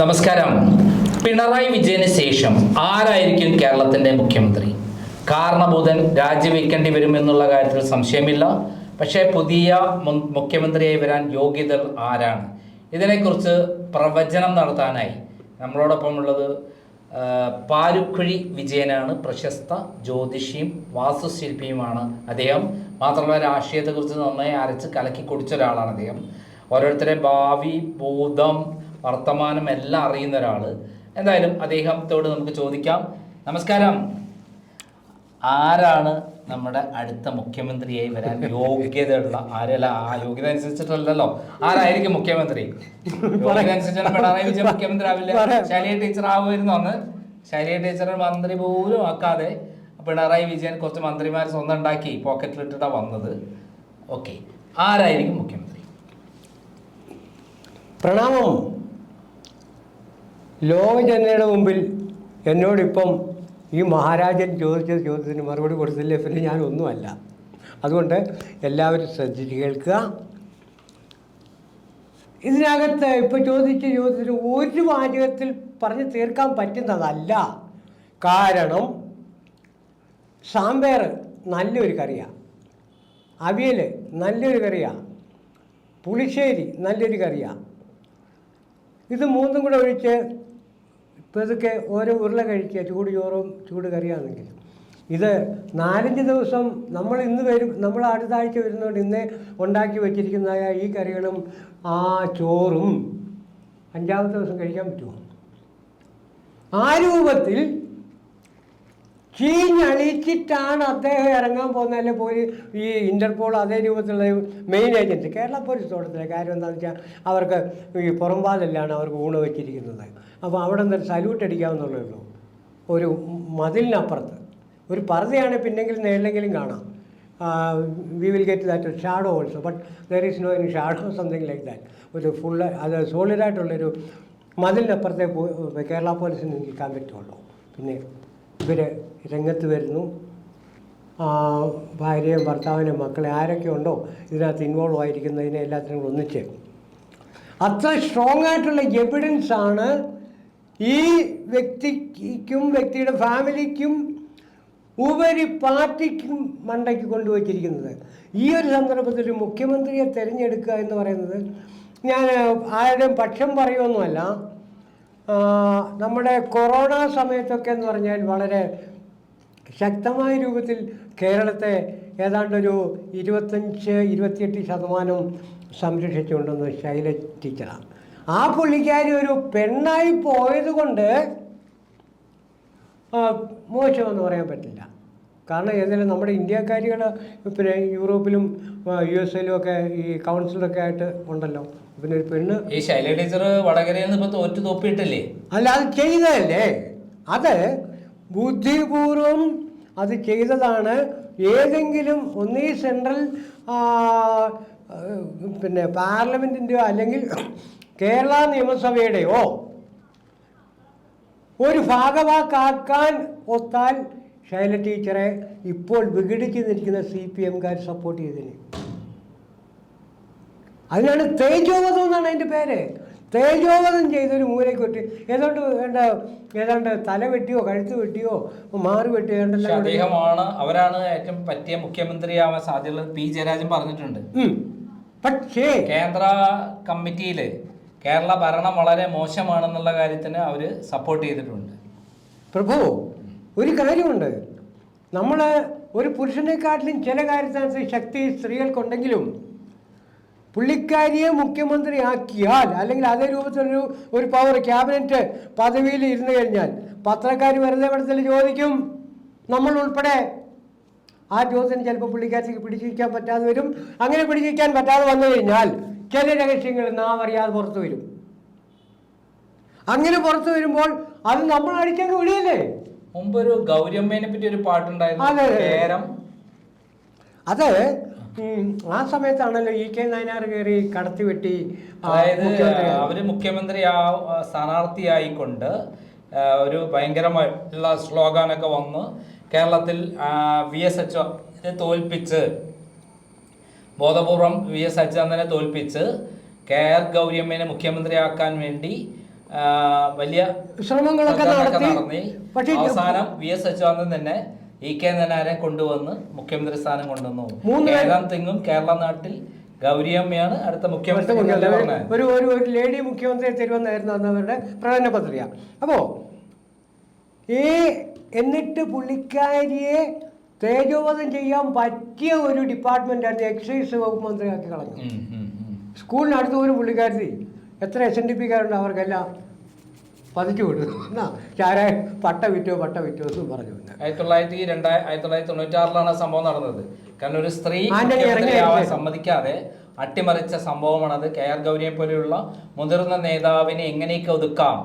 നമസ്കാരം. പിണറായി വിജയന് ശേഷം ആരായിരിക്കും കേരളത്തിന്റെ മുഖ്യമന്ത്രി? കാരണഭൂതൻ രാജിവെക്കേണ്ടി വരുമെന്നുള്ള കാര്യത്തിൽ സംശയമില്ല. പക്ഷേ പുതിയ മുഖ്യമന്ത്രിയായി വരാൻ യോഗ്യതർ ആരാണ്? ഇതിനെക്കുറിച്ച് പ്രവചനം നടത്താനായി നമ്മളോടൊപ്പം ഉള്ളത് പാരുക്കുഴി വിജയനാണ്. പ്രശസ്ത ജ്യോതിഷിയും വാസ്തുശില്പിയുമാണ് അദ്ദേഹം. മാത്രമല്ല രാഷ്ട്രീയത്തെക്കുറിച്ച് നന്നായി അരച്ച് കലക്കി കുടിച്ച ഒരാളാണ് അദ്ദേഹം. ഓരോരുത്തരെ ഭാവി ഭൂതം വർത്തമാനം എല്ലാം അറിയുന്ന ഒരാൾ എന്തായാലും അദ്ദേഹത്തോട് നമുക്ക് ചോദിക്കാം. നമസ്കാരം. ആരാണ് നമ്മുടെ അടുത്ത മുഖ്യമന്ത്രിയായി വരാൻ യോഗ്യതയുള്ള ആരല്ല ആ യോഗ്യത അനുസരിച്ചിട്ടല്ലല്ലോ. ആരായിരിക്കും മുഖ്യമന്ത്രി? യോഗ്യത അനുസരിച്ചാണ് പിണറായി വിജയൻ മുഖ്യമന്ത്രി ആവില്ല? ശൈലിയ ടീച്ചർ ആവുമായിരുന്നു അന്ന്. ശൈലിയ ടീച്ചർ മന്ത്രി പോലും ആക്കാതെ പിണറായി വിജയൻ കുറച്ച് മന്ത്രിമാർ സ്വന്തം ഉണ്ടാക്കി പോക്കറ്റിലിട്ടിട്ടാണ് വന്നത്. ഓക്കെ. ആരായിരിക്കും മുഖ്യമന്ത്രി? പ്രണാമം. ലോകജനതയുടെ മുമ്പിൽ എന്നോടിപ്പം ഈ മഹാരാജൻ ചോദിച്ച ചോദ്യത്തിന് മറുപടി കൊടുത്തില്ലേ? പിന്നെ ഞാൻ ഒന്നുമല്ല അതുകൊണ്ട് എല്ലാവരും ശ്രദ്ധിച്ച് കേൾക്കുക. ഇതിനകത്ത് ഇപ്പോൾ ചോദിച്ച ചോദ്യത്തിന് ഒരു വാചകത്തിൽ പറഞ്ഞ് തീർക്കാൻ പറ്റുന്നതല്ല. കാരണം സാമ്പാർ നല്ലൊരു കറിയാണ് അവിയൽ നല്ലൊരു കറിയാണ് പുളിശ്ശേരി നല്ലൊരു കറിയാണ് ഇത് മൂന്നും കൂടെ ഒഴിച്ച് പതുക്കെ ഓരോ ഉരുള കഴിക്കുക ചൂട് ചോറും ചൂട് കറിയാണെങ്കിൽ. ഇത് നാലഞ്ച് ദിവസം നമ്മൾ ഇന്ന് വരും നമ്മൾ അടുത്ത ആഴ്ച വരുന്നതുകൊണ്ട് ഇന്ന് ഉണ്ടാക്കി വെച്ചിരിക്കുന്ന ഈ കറികളും ആ ചോറും അഞ്ചാമത്തെ ദിവസം കഴിക്കാൻ പറ്റുമോ? ആ രൂപത്തിൽ ചീഞ്ഞളിച്ചിട്ടാണ് അദ്ദേഹം ഇറങ്ങാൻ പോകുന്ന അല്ലെ പോയി ഈ ഇന്റർപോൾ അതേ രൂപത്തിലുള്ള മെയിൻ ഏജന്റ് കേരള പോലീസ് തോട്ടത്തിലെ കാര്യം എന്താണെന്ന് വെച്ചാൽ അവർക്ക് ഈ പുറംപാതല്ലാണ് അവർക്ക് ഊണ് വെച്ചിരിക്കുന്നത്. അപ്പോൾ അവിടെ നിന്ന് സല്യൂട്ട് അടിക്കാമെന്നുള്ളേ ഉള്ളൂ. ഒരു മതിലിനപ്പുറത്ത്. ഒരു പർദ്ദയാണ് പിന്നെങ്കിലും നേരിലെങ്കിലും കാണാം. We will get that shadow also but there is no any shadow something like that ഒരു ഫുള്ള് അത് സോളിഡായിട്ടുള്ളൊരു മതിലിനപ്പുറത്തെ കേരള പോലീസിന് നിൽക്കാൻ പറ്റുള്ളൂ. പിന്നെ ഇവർ രംഗത്ത് വരുന്നു. ഭാര്യയും ഭർത്താവിനും മക്കളെ ആരൊക്കെ ഉണ്ടോ ഇതിനകത്ത് ഇൻവോൾവ് ആയിരിക്കുന്നതിനെ എല്ലാത്തിനും ഒന്നിച്ച്. അത്ര സ്ട്രോങ് ആയിട്ടുള്ള എവിഡൻസ് ആണ് ഈ വ്യക്തിക്കും വ്യക്തിയുടെ ഫാമിലിക്കും ഉപരി പാർട്ടിക്കും മണ്ടയ്ക്ക് കൊണ്ടുവച്ചിരിക്കുന്നത്. ഈ ഒരു സന്ദർഭത്തിൽ മുഖ്യമന്ത്രിയെ തിരഞ്ഞെടുക്കുക എന്ന് പറയുന്നത് ഞാൻ ആരുടെയും പക്ഷം പറയുമൊന്നുമല്ല ആ, നമ്മുടെ കൊറോണ സമയത്തൊക്കെ എന്ന് പറഞ്ഞാൽ വളരെ ശക്തമായ രൂപത്തിൽ കേരളത്തെ ഏതാണ്ടൊരു ഇരുപത്തഞ്ച് ഇരുപത്തിയെട്ട് ശതമാനം സംരക്ഷിച്ചുകൊണ്ടെന്ന് ശൈല ടീച്ചറാണ് ആ പുള്ളിക്കാരി ഒരു പെണ്ണായി പോയത് കൊണ്ട് മോശമെന്ന് പറയാൻ പറ്റില്ല. കാരണം ഏതായാലും നമ്മുടെ ഇന്ത്യക്കാരികൾ പിന്നെ യൂറോപ്പിലും യു എസ് എയിലും ഒക്കെ ഈ കൗൺസിലൊക്കെ ആയിട്ട് ഉണ്ടല്ലോ. പിന്നെ ഒരു പെണ്ണ് ഈ ശൈല ടീച്ചർ വടകരയിൽ നിന്ന് ഇപ്പൊ തോറ്റു തോപ്പിയിട്ടില്ലേ? അല്ല അത് ചെയ്തതല്ലേ? അത് ബുദ്ധിപൂർവം അത് ചെയ്തതാണ്. ഏതെങ്കിലും ഒന്നീ സെൻട്രൽ പിന്നെ പാർലമെന്റിന്റെയോ അല്ലെങ്കിൽ കേരള നിയമസഭയുടെയോ ഒരു ഭാഗവാക്കാക്കാൻ ഒത്താൽ ശൈല ടീച്ചറെ ഇപ്പോൾ വിഘടിച്ച് നിൽക്കുന്ന സി പി എംകാർ സപ്പോർട്ട് ചെയ്തിന് അതിനാണ് തേജോവധം എന്നാണ് അതിന്റെ പേര്. തേജോവധം ചെയ്തൊരു മൂലയ്ക്ക് വെട്ടി ഏതാണ്ട് വേണ്ട ഏതാണ്ട് തല വെട്ടിയോ കഴുത്ത് വെട്ടിയോ മാറി വെട്ടിയോ അദ്ദേഹമാണ് അവരാണ് ഏറ്റവും പറ്റിയ മുഖ്യമന്ത്രിയാവാൻ സാധ്യത പി ജയരാജൻ പറഞ്ഞിട്ടുണ്ട്. പക്ഷേ കേന്ദ്ര കമ്മിറ്റിയിൽ കേരള ഭരണം വളരെ മോശമാണെന്നുള്ള കാര്യത്തിന് അവർ സപ്പോർട്ട് ചെയ്തിട്ടുണ്ട്. പ്രഭു ഒരു കാര്യമുണ്ട്. നമ്മൾ ഒരു പുരുഷനെക്കാട്ടിലും ചില കാര്യത്തിനകത്ത് ശക്തി സ്ത്രീകൾക്കുണ്ടെങ്കിലും പുള്ളിക്കാരിയെ മുഖ്യമന്ത്രിയാക്കിയാൽ അല്ലെങ്കിൽ അതേ രൂപത്തിലൊരു ഒരു പവർ ക്യാബിനറ്റ് പദവിയിൽ ഇരുന്ന് കഴിഞ്ഞാൽ പത്രക്കാർ വെറുതെ പടത്തിൽ ചോദിക്കും നമ്മൾ ഉൾപ്പെടെ ആ ചോദ്യത്തിന് ചിലപ്പോൾ പുള്ളിക്കാരിക്ക് പിടിച്ചിരിക്കാൻ പറ്റാതെ വരും. അങ്ങനെ പിടിച്ചിരിക്കാൻ പറ്റാതെ വന്നു കഴിഞ്ഞാൽ ചില രഹസ്യങ്ങൾ നാം അറിയാതെ പുറത്തു വരും. അങ്ങനെ പുറത്തു വരുമ്പോൾ അത് നമ്മൾ അടിച്ചങ്ങ് വിടുകയല്ലേ? മുമ്പ് ഒരു ഗൗരിയമ്മേനെ പറ്റി ഒരു പാട്ടുണ്ടായിരുന്നു. അതെ. കേരം. അത്. ആ സമയത്താണല്ലോ ഇ കെ നയനാർ കയറി കടത്തി വെട്ടി അതായത് അവർ മുഖ്യമന്ത്രി ആ സ്ഥാനാർത്ഥിയായിക്കൊണ്ട് ഒരു ഭയങ്കരമായിട്ടുള്ള സ്ലോഗാനൊക്കെ വന്ന് കേരളത്തിൽ വി എസ് എച്ച് തോൽപ്പിച്ച് ബോധപൂർവം വി എസ് അച്യുതാനന്ദനെ തോൽപ്പിച്ച് കെ ആർ ഗൗരിയമ്മേനെ മുഖ്യമന്ത്രിയാക്കാൻ വേണ്ടി വലിയ ശ്രമങ്ങളൊക്കെ നടത്തി പക്ഷേ അവസാനം വി എസ് അച്യുതാനന്ദൻ തന്നെ ഇ കെ നനാരെ കൊണ്ടുവന്ന് മുഖ്യമന്ത്രി സ്ഥാനം കൊണ്ടുവന്നു. ഏഴാം തെങ്ങും കേരള നാട്ടിൽ ഗൗരിയമ്മയാണ് അടുത്ത മുഖ്യമന്ത്രി ഒരു ഒരു ഒരു ലേഡി മുഖ്യമന്ത്രി തരുമെന്നായിരുന്നു അന്നവരുടെ പ്രകടന പത്രിക. അപ്പോൾ ഈ എന്നിട്ട് പുള്ളിക്കാരിയെ തേജോവധം ചെയ്യാൻ പറ്റിയ ഒരു ഡിപ്പാർട്ട്മെന്റാണ് എക്സൈസ് വകുപ്പ് മന്ത്രിയാക്കി കളഞ്ഞു. സ്കൂളിനടുത്ത് പോലും പുള്ളിക്കാരി എത്ര എസ് എൻ ഡി പിക്കാരുണ്ട് അവർക്കെല്ലാം? പതിച്ചു കൊടുത്തു. എന്നാ ചാരായ പട്ട വിറ്റോ പട്ട വിറ്റോ എന്ന് പറഞ്ഞു ആയിരത്തി തൊള്ളായിരത്തി രണ്ടായിരത്തി ആയിരത്തി തൊള്ളായിരത്തി തൊണ്ണൂറ്റി ആറിലാണ് സംഭവം നടന്നത്. കാരണം ഒരു സ്ത്രീ സമ്മതിക്കാതെ അട്ടിമറിച്ച സംഭവമാണത്. കെ ആർ ഗൗരിയെ പോലെയുള്ള മുതിർന്ന നേതാവിനെ എങ്ങനെയൊക്കെ ഒതുക്കാം?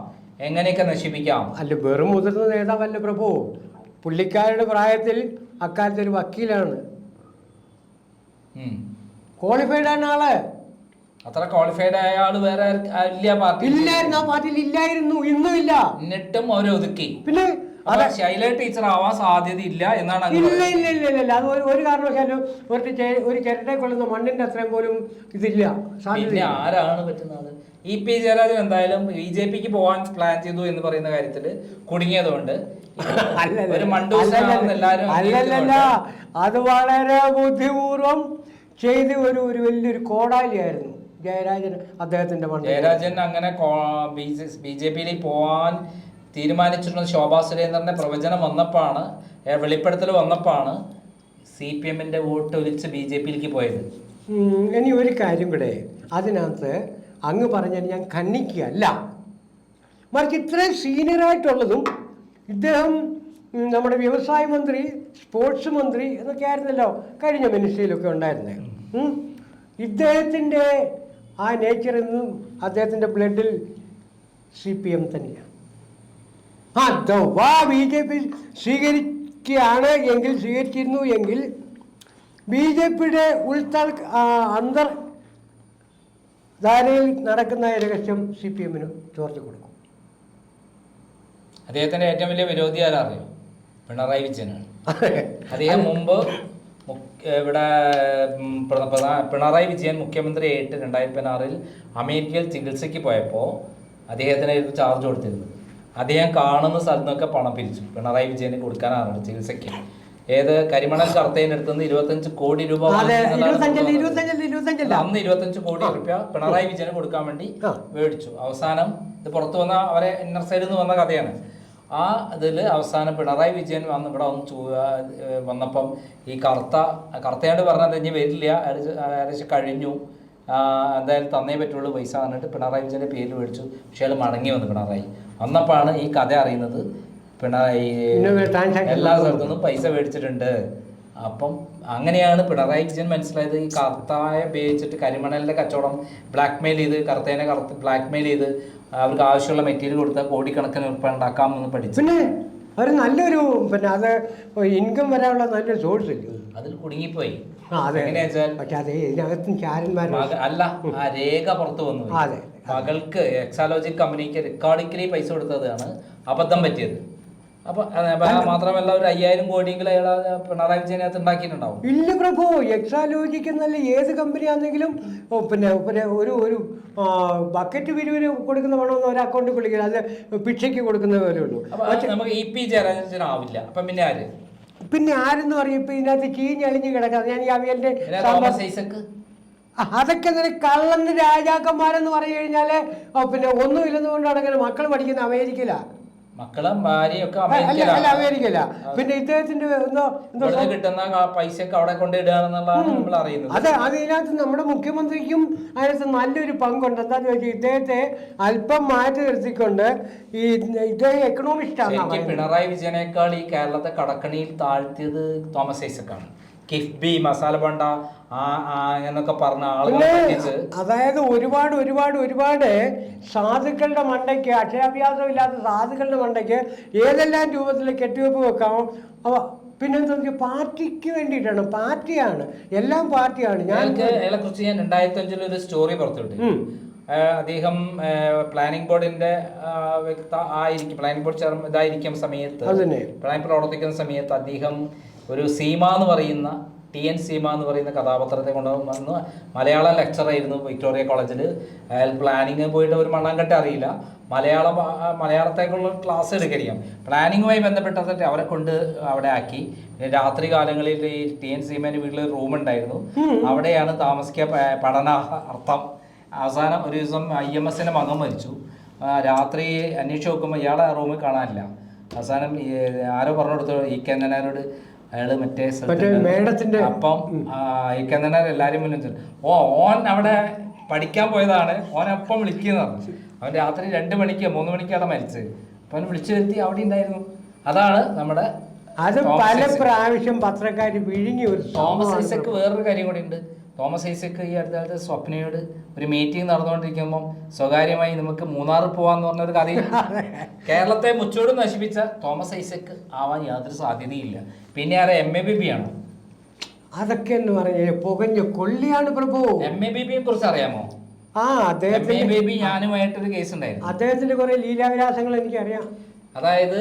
എങ്ങനെയൊക്കെ നശിപ്പിക്കാം? അല്ല വെറും മുതിർന്ന നേതാവല്ല പ്രഭു. പുള്ളിക്കാരുടെ പ്രായത്തിൽ അക്കാലത്ത് ഒരു വക്കീലാണ്. ക്വാളിഫൈഡ് ആണ് ആൾ. അത്ര ക്വാളിഫൈഡ് ആയ ആൾ വേറെ ഇല്ല പാർട്ടി ഇല്ലായിരുന്നു ആ പാർട്ടിയിൽ ഇല്ലായിരുന്നു ഇന്നും ഇല്ല. എന്നിട്ടും അവരെ ഒതുക്കി. പിന്നെ അതെ. ശൈല ടീച്ചർ ആവാൻ സാധ്യതയില്ല എന്നാണ് ഇല്ല. ഇല്ല ഇല്ല ഇല്ല ഇല്ല. അത് ഒരു കാരണവശാലും ഒരു ഒരു ചിരട്ടെ കൊള്ളുന്ന മണ്ണിന്റെ അത്രയും പോലും ഇതില്ല. പിന്നെ ആരാണ് പറ്റുന്നത് ഇ പി ജയരാജൻ എന്തായാലും ബി ജെ പിക്ക് പോകാൻ പ്ലാൻ ചെയ്തു എന്ന് പറയുന്ന കാര്യത്തിൽ കുടുങ്ങിയതുകൊണ്ട് ഒരു എല്ലാവരും അല്ലല്ലല്ല. അത് വളരെ ബുദ്ധിപൂർവം ചെയ്ത് ഒരു ഒരു വലിയൊരു കോടാലിയായിരുന്നു ജയരാജൻ അദ്ദേഹത്തിന്റെ ജയരാജൻ അങ്ങനെ ബി ജെ പിയിലേക്ക് പോവാൻ തീരുമാനിച്ചിട്ടുള്ള ശോഭാ സുരേന്ദ്രന്റെ പ്രവചനം വന്നപ്പോഴാണ് വെളിപ്പെടുത്തൽ വന്നപ്പോഴാണ് സി പി എമ്മിന്റെ വോട്ട് ഒലിച്ച് ബി ജെ പിയിലേക്ക് പോയത്. ഇനി ഒരു കാര്യം കൂടെ. അതിനകത്ത് അങ്ങ് പറഞ്ഞാൽ ഞാൻ ഖണ്ഡിക്കുകയല്ല. മറിച്ച് ഇത്രയും സീനിയറായിട്ടുള്ളതും ഇദ്ദേഹം നമ്മുടെ വ്യവസായ മന്ത്രി സ്പോർട്സ് മന്ത്രി എന്നൊക്കെ ആയിരുന്നല്ലോ കഴിഞ്ഞ മിനിസ്ട്രിയിലൊക്കെ ഉണ്ടായിരുന്നത്. ഇദ്ദേഹത്തിന്റെ ആ നേച്ചർ നിന്നും അദ്ദേഹത്തിന്റെ ബ്ലഡിൽ സി പി എം തന്നെയാണ്. അഥവാ ബി ജെ പി സ്വീകരിക്കുകയാണ് എങ്കിൽ സ്വീകരിച്ചിരുന്നു എങ്കിൽ ബി ജെ പിയുടെ ഉൾത്താൽ അന്തർ ധാരയിൽ നടക്കുന്ന രഹസ്യം സി പി എമ്മിന് ചോർത്തി കൊടുക്കും. അദ്ദേഹത്തിന്റെ ഏറ്റവും വലിയ വിരോധി ആരാറിയോ പിണറായി വിജയനാണ്. അദ്ദേഹം മുമ്പ് ഇവിടെ പിണറായി വിജയൻ മുഖ്യമന്ത്രിയായിട്ട് രണ്ടായിരത്തി പതിനാറിൽ അമേരിക്കയിൽ ചികിത്സയ്ക്ക് പോയപ്പോൾ അദ്ദേഹത്തിനായിരുന്നു ചാർജ് കൊടുത്തിരുന്നു. അദ്ദേഹം കാണുന്ന സ്ഥലത്ത് നിന്നൊക്കെ പണം പിരിച്ചു. പിണറായി വിജയന് കൊടുക്കാനാണ് ചികിത്സയ്ക്ക്. ഏത് കരിമണൽ കർത്തേന്റെ നിന്ന് ഇരുപത്തഞ്ച് കോടി രൂപ അന്ന് ഇരുപത്തഞ്ച് കോടി റുപ്യ പിണറായി വിജയന് കൊടുക്കാൻ വേണ്ടി. മേടിച്ചു. അവസാനം ഇത് പുറത്തു വന്ന അവരെ ഇന്നർ സൈഡിൽ നിന്ന് വന്ന കഥയാണ്. ആ ഇതിൽ അവസാനം പിണറായി വിജയൻ വന്ന് ഇവിടെ വന്ന് ചൂ വന്നപ്പം ഈ കറുത്ത കറുത്തയാണ്ട് പറഞ്ഞത് ഇനി വരില്ല. ഏകദേശം കഴിഞ്ഞു. എന്തായാലും തന്നേ പറ്റുള്ളൂ പൈസ എന്നിട്ട് പിണറായി വിജയന്റെ പേര് മേടിച്ചു. പക്ഷേ അയാൾ മടങ്ങി വന്നു പിണറായി. വന്നപ്പോഴാണ് ഈ കഥ അറിയുന്നത്. പിണറായി എല്ലാ സ്ഥലത്തു നിന്നും പൈസ മേടിച്ചിട്ടുണ്ട്. അപ്പം അങ്ങനെയാണ് പിണറായി വിജയൻ മനസ്സിലായത്. ഈ കറുത്തായ ഉപയോഗിച്ചിട്ട് കരിമണലിന്റെ കച്ചവടം ബ്ലാക്ക് മെയിൽ ചെയ്ത് കറുത്തേനെ കറുത്ത് ബ്ലാക്ക് മെയിൽ ചെയ്ത് അവർക്ക് ആവശ്യമുള്ള മെറ്റീരിയൽ കൊടുത്താൽ കോടിക്കണക്കിന് ഉറുപ്പ ഉണ്ടാക്കാം എന്ന് പഠിച്ചു. പിന്നെ ഒരു നല്ലൊരു പിന്നെ അത് ഇൻകം വരാനുള്ള നല്ലൊരു സോഴ്സ് ഇല്ലേ? അതിൽ കുടുങ്ങിപ്പോയി. അതെ. എങ്ങനെയാ വെച്ചാൽ പക്ഷെ അത് ഇതിനകത്തും ചാരന്മാർ അല്ല ആ രേഖ പുറത്തു വന്നു അതെ. മകൾക്ക് എക്സാലോജിക് കമ്പനിക്ക് റെക്കോർഡിക്കലി പൈസ കൊടുത്തതാണ് അബദ്ധം പറ്റിയത്. അപ്പൊ അത് മാത്രമല്ല ഒരു അയ്യായിരം കോടിയെങ്കിലും അയാൾ പിണറായി വിജയനകത്ത് ഉണ്ടാക്കിയിട്ടുണ്ടാവും. ഇല്ല പ്രഭു എന്നല്ല ഏത് കമ്പനി ആണെങ്കിലും പിന്നെ പിന്നെ ഒരു ഒരു ബക്കറ്റ് പിരിവിന് കൊടുക്കുന്ന പണമെന്ന് ഒരു അക്കൗണ്ടിൽ വിളിക്കില്ല അത് ഭിക്ഷയ്ക്ക് കൊടുക്കുന്ന പോലെ ഉള്ളൂ. നമുക്ക് ഇ പി ജയരാജനാവില്ല അപ്പൊ പിന്നെ ആര്? പിന്നെ ആരെന്ന് പറയും? ഇപ്പൊ ഇതിനകത്ത് ചീഞ്ഞളിഞ്ഞ് കിടക്കാതെ. ഞാൻ ഈ അവിയലിന്റെ അതൊക്കെ ഇങ്ങനെ കള്ളന്ന് രാജാക്കന്മാരെന്ന് പറഞ്ഞു കഴിഞ്ഞാൽ പിന്നെ ഒന്നുമില്ലെന്ന് കൊണ്ട് നടക്കുന്ന മക്കൾ പഠിക്കുന്ന അമേരിക്കയില. മക്കളും ഭാര്യയൊക്കെ അമേരിക്കയിലാണ്. പിന്നെ ഇദ്ദേഹത്തിന്റെ കിട്ടുന്ന പൈസയൊക്കെ അവിടെ കൊണ്ടിടുകയാണെന്നുള്ളതാണ് നമ്മൾ അറിയുന്നത്. അതെ അതിനകത്ത് നമ്മുടെ മുഖ്യമന്ത്രിക്കും അതിനകത്ത് നല്ലൊരു പങ്കുണ്ട്. എന്താന്ന് വെച്ചാൽ ഇദ്ദേഹത്തെ അല്പം മാറ്റി നിർത്തിക്കൊണ്ട് ഈ ഇദ്ദേഹം എക്കണോമിസ്റ്റ് ആണ് പിണറായി വിജയനേക്കാൾ ഈ കേരളത്തെ കടക്കണിയിൽ താഴ്ത്തിയത് തോമസ് ഐസക്കാണ്. കിഫ്ബി മസാല ബണ്ട ആ എന്നൊക്കെ പറഞ്ഞ ആളുകളെ അതായത് ഒരുപാട് ഒരുപാട് ഒരുപാട് സാധുക്കളുടെ മണ്ടയ്ക്ക് അക്ഷരാഭ്യാസം ഇല്ലാത്ത സാധുക്കളുടെ മണ്ടയ്ക്ക് ഏതെല്ലാം രൂപത്തിൽ കെട്ടിവെപ്പ് വെക്കാം? അവ പിന്നെന്താ പാർട്ടിക്ക് വേണ്ടിയിട്ടാണ്. പാർട്ടിയാണ്. എല്ലാം പാർട്ടിയാണ്. ഞാൻ കുറിച്ച് ഞാൻ രണ്ടായിരത്തി അഞ്ചിൽ ഒരു സ്റ്റോറി പുറത്തുവിട്ടു. അദ്ദേഹം പ്ലാനിംഗ് ബോർഡിന്റെ വ്യക്ത ആയിരിക്കും. പ്ലാനിംഗ് ബോർഡ് ചെയർമാൻ ഇതായിരിക്കും സമയത്ത്. പ്ലാൻ പ്രവർത്തിക്കുന്ന സമയത്ത് അദ്ദേഹം ഒരു സീമ എന്ന് പറയുന്ന ടി എൻ സീമ എന്ന് പറയുന്ന കഥാപാത്രത്തെ കൊണ്ടുവന്ന് മലയാളം ലെക്ചർ ആയിരുന്നു വിക്ടോറിയ കോളേജിൽ അയാൾ പ്ലാനിങ് പോയിട്ട് ഒരു മണ്ണാങ്കട്ട അറിയില്ല. മലയാള മലയാളത്തേക്കുള്ള ക്ലാസ് എടുക്കരിക്കാം പ്ലാനിങ്ങുമായി ബന്ധപ്പെട്ടതിട്ട് അവരെ കൊണ്ട് അവിടെ ആക്കി. രാത്രി കാലങ്ങളിൽ ഈ ടി എൻ സീമേന്റെ വീട്ടിൽ റൂം ഉണ്ടായിരുന്നു. അവിടെയാണ് താമസിക്കുക പഠന അർത്ഥം. അവസാനം ഒരു ദിവസം ഐ എം എസിന്റെ മകൻ മരിച്ചു. രാത്രി അന്വേഷിച്ച് നോക്കുമ്പോൾ ഇയാളെ റൂമിൽ കാണാനില്ല. അവസാനം ആരോ പറഞ്ഞു കൊടുത്തു ഈ കന്നനാരോട് അയാൾ മറ്റേ മേഡത്തിന്റെ- അപ്പം ഈ കന്നനാർ എല്ലാരും മുന്നിൽ ഓ ഓൻ അവിടെ പഠിക്കാൻ പോയതാണ് ഓൻ അപ്പം വിളിക്കുന്നത് അവൻ രാത്രി രണ്ട് മണിക്ക് മൂന്ന് മണിക്കാണ് മരിച്ചത്. അപ്പൊ അവൻ വിളിച്ചു വരുത്തി അവിടെ ഉണ്ടായിരുന്നു. അതാണ് നമ്മുടെ അത് പല പ്രാവശ്യം പത്രക്കാർ വിഴുങ്ങി ഒരു തോമസ് ഐസക്ക് വേറൊരു കാര്യം കൂടി ഉണ്ട്. തോമസ് ഐസക്ക് ഈ അടുത്ത കാലത്ത് സ്വപ്നയോട് ഒരു മീറ്റിംഗ് നടന്നുകൊണ്ടിരിക്കുമ്പോൾ സ്വകാര്യമായി നമുക്ക് മൂന്നാർ പോവാന്ന് പറഞ്ഞ ഒരു കഥയിൽ കേരളത്തെ മുച്ചോട് നശിപ്പിച്ച തോമസ് ഐസക്ക് ആവാൻ യാതൊരു സാധ്യതയില്ല. പിന്നെ ആരെ? എം എ ബി ബി ആണോ? അതൊക്കെ എന്ന് പറഞ്ഞാൽ പുകഞ്ഞ കൊള്ളിയാണ് പ്രഭു. എം എ ബി ബിയെ കുറിച്ച് അറിയാമോ? ആ അദ്ദേഹത്തിന്റെ ഞാനുമായിട്ടൊരു കേസ് ഉണ്ടായിരുന്നു. അദ്ദേഹത്തിന്റെ കുറെ ലീലാവിലാസങ്ങൾ എനിക്കറിയാം. അതായത്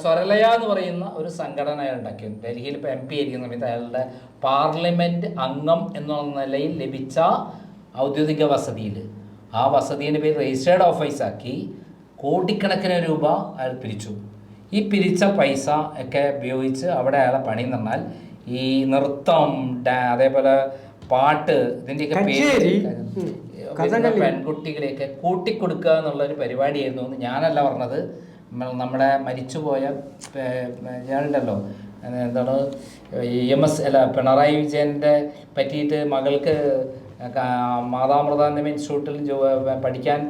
സ്വരലയ എന്ന് പറയുന്ന ഒരു സംഘടന അയാൾ ഉണ്ടാക്കി ഡൽഹിയിൽ ഇപ്പോൾ എം പി ആയിരിക്കുന്ന സമയത്ത് അയാളുടെ പാർലമെന്റ് അംഗം എന്നുള്ള നിലയിൽ ലഭിച്ച ഔദ്യോഗിക വസതിയിൽ. ആ വസതിന്റെ പേര് രജിസ്റ്റേർഡ് ഓഫീസാക്കി കോടിക്കണക്കിന് രൂപ അയാൾ പിരിച്ചു. ഈ പിരിച്ച പൈസ ഒക്കെ ഉപയോഗിച്ച് അവിടെ അയാളെ പണി എന്ന് പറഞ്ഞാൽ ഈ നൃത്തം അതേപോലെ പാട്ട് ഇതിന്റെയൊക്കെ പേര്. പെൺകുട്ടികളെയൊക്കെ കൂട്ടിക്കൊടുക്കുക എന്നുള്ള ഒരു പരിപാടിയായിരുന്നു എന്ന് ഞാനല്ല പറഞ്ഞത്. നമ്മുടെ മരിച്ചുപോയ ഞാനുണ്ടല്ലോ എന്താണ് എം എസ് അല്ല പിണറായി വിജയന്റെ പറ്റിയിട്ട് മകൾക്ക് മാതാമൃതാനന്ദം ഇൻസ്റ്റിറ്റ്യൂട്ടിൽ പഠിക്കാൻ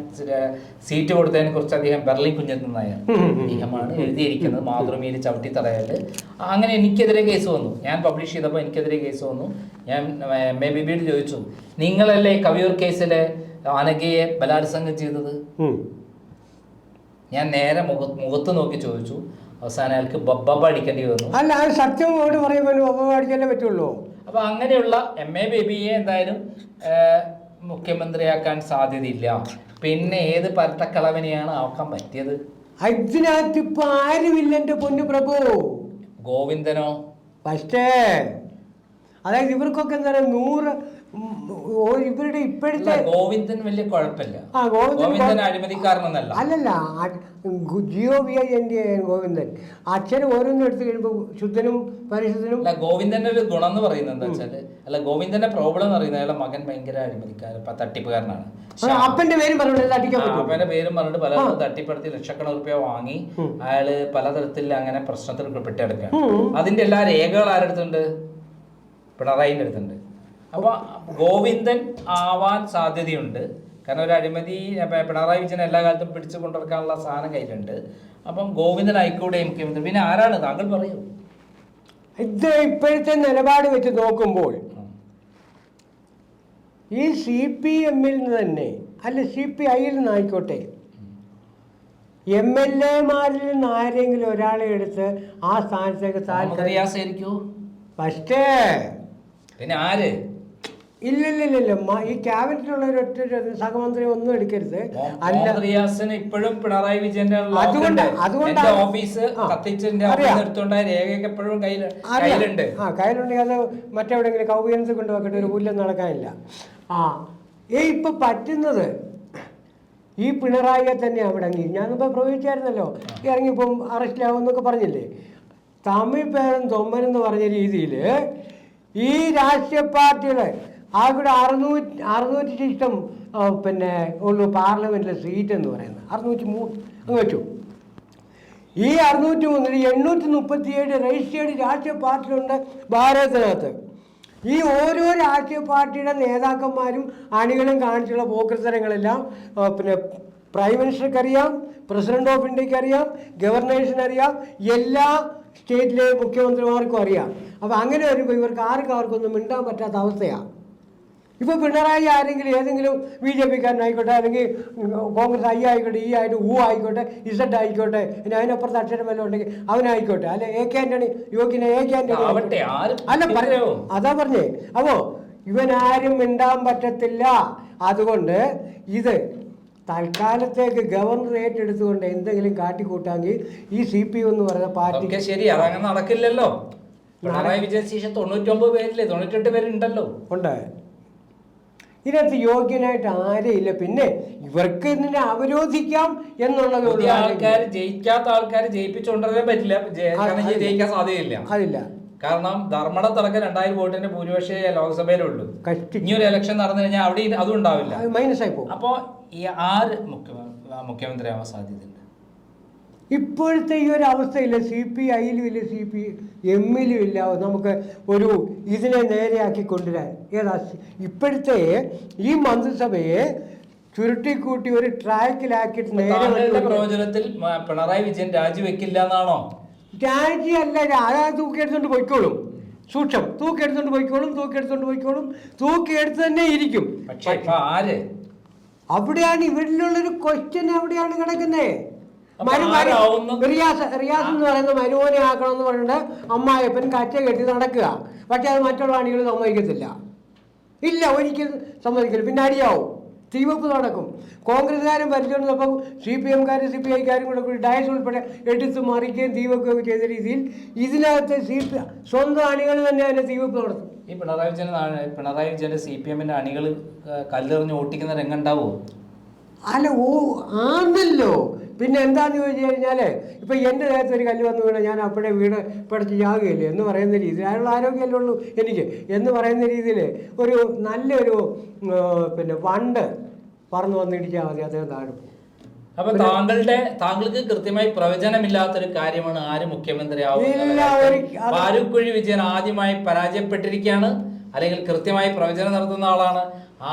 സീറ്റ് കൊടുത്തതിനെ കുറിച്ച് അദ്ദേഹം ബെർലി കുഞ്ഞത്ത് നായർ അദ്ദേഹമാണ് എഴുതിയിരിക്കുന്നത് മാതൃഭൂമിയിൽ ചവിട്ടിത്തറയായിട്ട് അങ്ങനെ എനിക്കെതിരെ കേസ് വന്നു. ഞാൻ പബ്ലിഷ് ചെയ്തപ്പോൾ എനിക്കെതിരെ കേസ് വന്നു. ഞാൻ എം എ ബിബിയോട് ചോദിച്ചു നിങ്ങളല്ലേ കവിയൂർ കേസിലെ അനഘയെ ബലാത്സംഗം ചെയ്തത്. ഞാൻ നേരെ മുഖ മുഖത്ത് നോക്കി ചോദിച്ചു. അവസാനം അയാൾക്ക് ബബ്ബ അടിക്കേണ്ടി വന്നു. അല്ല അത് സത്യമായിട്ട് പറയുമ്പോൾ അടിക്കാനേ പറ്റുള്ളൂ? അപ്പൊ അങ്ങനെയുള്ള എം എ ബേബിയെ എന്തായാലും മുഖ്യമന്ത്രിയാക്കാൻ സാധ്യതയില്ല. പിന്നെ ഏത് പരട്ടക്കളവനെയാണ് ആക്കാൻ പറ്റിയത്? അതിനകത്ത് ഇപ്പൊ ആരുമില്ല എന്റെ പൊന്നു പ്രഭു. ഗോവിന്ദനോ? ഫസ്റ്റേ അതായത് ഇവർക്കൊക്കെ എന്താ പറയുക നൂറ് ഇവരുടെ ഇപ്പോഴത്തെ ഗോവിന്ദൻ വലിയ കുഴപ്പമില്ല. ആ ഗോവിന്ദൻ അഴിമതിക്കാരനൊന്നല്ല. അല്ലല്ല ജിയോ വി ഐ എൻ ഡി ഗോവിന്ദൻ. അച്ഛൻ ഓരോന്നും എടുത്തു കഴിയുമ്പോൾ ശുദ്ധനും പരിശുദ്ധനും അല്ല ഗോവിന്ദന്റെ ഒരു ഗുണം എന്ന് പറയുന്നത് എന്താ വെച്ചാൽ അല്ല ഗോവിന്ദന്റെ പ്രോബ്ലം എന്ന് പറയുന്നത് അയാളെ മകൻ ഭയങ്കര അഴിമതിക്കാരൻ തട്ടിപ്പുകാരനാണ്. അപ്പന്റെ പേരും പറഞ്ഞിട്ട് അപ്പന്റെ പേരും പറഞ്ഞിട്ട് പല തട്ടിപ്പെടുത്തി ലക്ഷക്കണക്കിന് റുപ്യ വാങ്ങി അയാൾ പലതരത്തിൽ അങ്ങനെ പ്രശ്നത്തിൽ പെട്ടെടുക്കുക അതിന്റെ എല്ലാ രേഖകൾ ആരെടുത്തുണ്ട് പിണറായിന്റെ അടുത്തുണ്ട്. അപ്പോൾ ഗോവിന്ദൻ ആവാൻ സാധ്യതയുണ്ട്. കാരണം ഒരു അഴിമതി പിണറായി വിജയൻ എല്ലാ കാലത്തും പിടിച്ചു കൊണ്ടുവരക്കാനുള്ള സാധനം കയ്യിലുണ്ട്. അപ്പം ഗോവിന്ദൻ ആയിക്കൂടെ മുഖ്യമന്ത്രി പിന്നെ ആരാണ്? താങ്കൾ പറയൂ. ഇത് ഇപ്പോഴത്തെ നിലപാട് വെച്ച് നോക്കുമ്പോൾ ഈ സി പി എമ്മിൽ നിന്ന് തന്നെ അല്ല സി പി ഐയിൽ നിന്നായിക്കോട്ടെ എം എൽ എമാരിൽ നിന്ന് ആരെങ്കിലും ഒരാളെ എടുത്ത് ആ സ്ഥാനത്തേക്ക് താല്പര്യം ഫസ്റ്റേ പിന്നെ ആര്? ഇല്ലില്ലില്ല ഈ ക്യാബിനറ്റിലുള്ള ഒരു ഒറ്റ സഹമന്ത്രി ഒന്നും എടുക്കരുത്. അല്ല റിയാസിന് ഇപ്പോഴും പിണറായി വിജയന്റെ അതുകൊണ്ട്- അതുകൊണ്ട് ഓഫീസ് അറിയാം. രേഖയൊക്കെ എപ്പോഴും കയ്യിലുണ്ട്. ആ കയ്യിലുണ്ടെങ്കിൽ അത് മറ്റെവിടെങ്കിലും കൗബിയൻസ് കൊണ്ട് വെക്കട്ടെ ഒരു പുല്ലും നടക്കാനില്ല. ആ ഈ ഇപ്പൊ പറ്റുന്നത് ഈ പിണറായിയെ തന്നെ അവിടെ അങ്ങനെ ഞാനിപ്പോൾ പ്രവചിച്ചായിരുന്നല്ലോ ഇറങ്ങിപ്പം അറസ്റ്റിലാവും എന്നൊക്കെ പറഞ്ഞില്ലേ? തമിഴ് പേരൻ തൊമ്മൻ എന്ന് പറഞ്ഞ രീതിയിൽ ഈ രാഷ്ട്രീയ പാർട്ടികൾ അവിടെ അറുന്നൂറ്റി അറുന്നൂറ്റി ശിഷ്ടം പിന്നെ ഉള്ളു പാർലമെന്റിലെ സീറ്റ് എന്ന് പറയുന്നത്. അറുന്നൂറ്റി മൂന്ന് അങ്ങ് വെച്ചു. ഈ അറുന്നൂറ്റി മൂന്നിൽ എണ്ണൂറ്റി മുപ്പത്തിയേഴ് രജിസ്റ്റേർഡ് രാഷ്ട്രീയ പാർട്ടികളുണ്ട് ഭാരതത്തിനകത്ത്. ഈ ഓരോ രാഷ്ട്രീയ പാർട്ടിയുടെ നേതാക്കന്മാരും അണികളും കാണിച്ചുള്ള പോക്കൃത്തരങ്ങളെല്ലാം പിന്നെ പ്രൈം മിനിസ്റ്റർക്ക് അറിയാം പ്രസിഡന്റ് ഓഫ് ഇന്ത്യയ്ക്ക് അറിയാം ഗവർണേഴ്സിന് എല്ലാ സ്റ്റേറ്റിലെ മുഖ്യമന്ത്രിമാർക്കും അറിയാം. അപ്പോൾ അങ്ങനെ വരുമ്പോൾ ഇവർക്ക് ആർക്കും അവർക്കൊന്നും മിണ്ടാൻ പറ്റാത്ത അവസ്ഥയാണ് ഇപ്പോൾ പിണറായി ആരെങ്കിലും ഏതെങ്കിലും ബി ജെ പിക്കാരനായിക്കോട്ടെ അല്ലെങ്കിൽ കോൺഗ്രസ് ഐ ആയിക്കോട്ടെ ഈ ആയിട്ട് ഊ ആയിക്കോട്ടെ ഇസഡ് ആയിക്കോട്ടെ ഇനി അതിനപ്പുറത്ത് അക്ഷരം വല്ലതും ഉണ്ടെങ്കിൽ അവനായിക്കോട്ടെ അല്ലെ എ കെ ആന്റണി യോഗ്യനെ എ കെ ആന്റണി അല്ല പറഞ്ഞോ? അതാ പറഞ്ഞേ. അപ്പോ ഇവനാരും മിണ്ടാൻ പറ്റത്തില്ല. അതുകൊണ്ട് ഇത് തൽക്കാലത്തേക്ക് ഗവർണർ ഏറ്റെടുത്തുകൊണ്ട് എന്തെങ്കിലും കാട്ടിക്കൂട്ടാമെങ്കിൽ ഈ സി പി എന്ന് പറയുന്ന പാർട്ടി ശരി അതങ്ങനെ നടക്കില്ലല്ലോ. പിണറായി വിജയൻ ശേഷം തൊണ്ണൂറ്റൊമ്പത് പേരില്ലേ? തൊണ്ണൂറ്റെട്ട് പേരുണ്ടല്ലോ. ഉണ്ട്. ഇതിനകത്ത് യോഗ്യനായിട്ട് ആരെയില്ല. പിന്നെ ഇവർക്ക് ഇതിനെ അവരോധിക്കാം എന്നുള്ളത് പുതിയ ആൾക്കാർ ജയിക്കാത്ത ആൾക്കാർ ജയിപ്പിച്ചുകൊണ്ടേ പറ്റില്ല. ജയിക്കാൻ സാധ്യതയില്ല. അതില്ല. കാരണം ധർമ്മടത്തടക്കം രണ്ടായിരം വോട്ടിന്റെ ഭൂരിപക്ഷേ ലോക്സഭയിലുള്ളൂ. ഇനി ഒരു ഇലക്ഷൻ നടന്നു കഴിഞ്ഞാൽ അവിടെ അതും ഉണ്ടാവില്ല. മൈനസ് ആയി പോകും. അപ്പോ ഈ ആര് മുഖ്യ മുഖ്യമന്ത്രിയാവാൻ സാധ്യതയുണ്ട്. ഇപ്പോഴത്തെ ഈ ഒരു അവസ്ഥയില്ല സി പി ഐയിലും ഇല്ല സി പി എമ്മിലും ഇല്ല നമുക്ക് ഒരു ഇതിനെ നേരെയാക്കി കൊണ്ടുവരാൻ. ഏതാ ഇപ്പോഴത്തെ ഈ മന്ത്രിസഭയെ ചുരുട്ടിക്കൂട്ടി ഒരു ട്രാക്കിലാക്കിയിട്ട് നേരെ പ്രവചനത്തിൽ പിണറായി വിജയൻ രാജിവെക്കില്ല എന്നാണോ രാജിയല്ല അതാ തൂക്കിയെടുത്തോണ്ട് പോയിക്കോളും. സൂക്ഷം. തൂക്കിയെടുത്തോണ്ട് പോയിക്കോളും തൂക്കിയെടുത്തോണ്ട് പോയിക്കോളും. തൂക്കിയെടുത്ത് തന്നെ ഇരിക്കും. പക്ഷെ ഇപ്പൊ ആര്? അവിടെയാണ് ഇവരിലുള്ളൊരു ക്വസ്റ്റ്യൻ അവിടെയാണ് കിടക്കുന്നത്? റിയാസ് റിയാസ് എന്ന് പറയുന്ന മരുമോനെ ആക്കണം എന്ന് പറഞ്ഞിട്ട് അമ്മായപ്പൻ കറ്റ കെട്ടി നടക്കുക. പക്ഷെ അത് മറ്റുള്ള അണികൾ സമ്മതിക്കത്തില്ല. ഇല്ല ഒരിക്കലും സമ്മതിക്കില്ല പിന്നെ അടിയാവും. തീവപ്പ് നടക്കും. കോൺഗ്രസ്സുകാരും ഭരിച്ചുകൊണ്ടിരുന്നപ്പോൾ സി പി എംകാരും സി പി ഐക്കാരും കൂടെ കൂടി ഡയസ് ഉൾപ്പെടെ എടുത്ത് മറിക്കുകയും തീവെക്കുകയും ചെയ്ത രീതിയിൽ ഇതിനകത്ത് സി പി സ്വന്തം അണികൾ തന്നെ അതിനെ തീവപ്പ് നടത്തും. ഈ പിണറായി വിജയൻ പിണറായി വിജയന്റെ സി പി എമ്മിന്റെ അണികൾ കല്ലെറിഞ്ഞ് ഓട്ടിക്കുന്ന രംഗം ഉണ്ടാവോ? അല്ല ഓ ആണല്ലോ. പിന്നെ എന്താന്ന് ചോദിച്ചു കഴിഞ്ഞാൽ ഇപ്പൊ എന്റെ നേരത്തെ ഒരു കല്ല് വന്നു വീണ ഞാൻ അപ്പോഴേ വീട് പടച്ച് ചാകുകയില്ലേ? എന്ന് പറയുന്ന രീതിയിൽ അതിനുള്ള ആരോഗ്യമല്ലേ ഉള്ളൂ എനിക്ക്. എന്ന് പറയുന്ന രീതിയിൽ ഒരു നല്ലൊരു പിന്നെ വണ്ട് പറന്ന് വന്നിടിച്ചാൽ മതി അദ്ദേഹം താഴെ പോകും. അപ്പൊ താങ്കളുടെ താങ്കൾക്ക് കൃത്യമായി പ്രവചനമില്ലാത്തൊരു കാര്യമാണ് ആര് മുഖ്യമന്ത്രി ആവുന്നത് വിജയൻ ആദ്യമായി പരാജയപ്പെട്ടിരിക്കുകയാണ്. അല്ലെങ്കിൽ കൃത്യമായി പ്രവചനം നടത്തുന്ന ആളാണ്.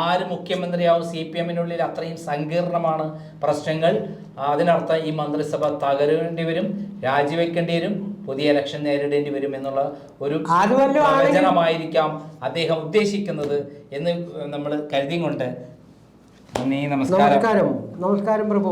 ആര് മുഖ്യമന്ത്രിയാവും? സി പി എമ്മിനുള്ളിൽ അത്രയും സങ്കീർണമാണ് പ്രശ്നങ്ങൾ. അതിനർത്ഥം ഈ മന്ത്രിസഭ തകരേണ്ടി വരും രാജിവെക്കേണ്ടി വരും പുതിയ ഇലക്ഷൻ നേരിടേണ്ടി വരും എന്നുള്ള ഒരു പ്രവചനമായിരിക്കാം അദ്ദേഹം ഉദ്ദേശിക്കുന്നത് എന്ന് നമ്മൾ കരുതിയും കൊണ്ട് നന്ദി നമസ്കാരം. നമസ്കാരം. നമസ്കാരം പ്രഭു.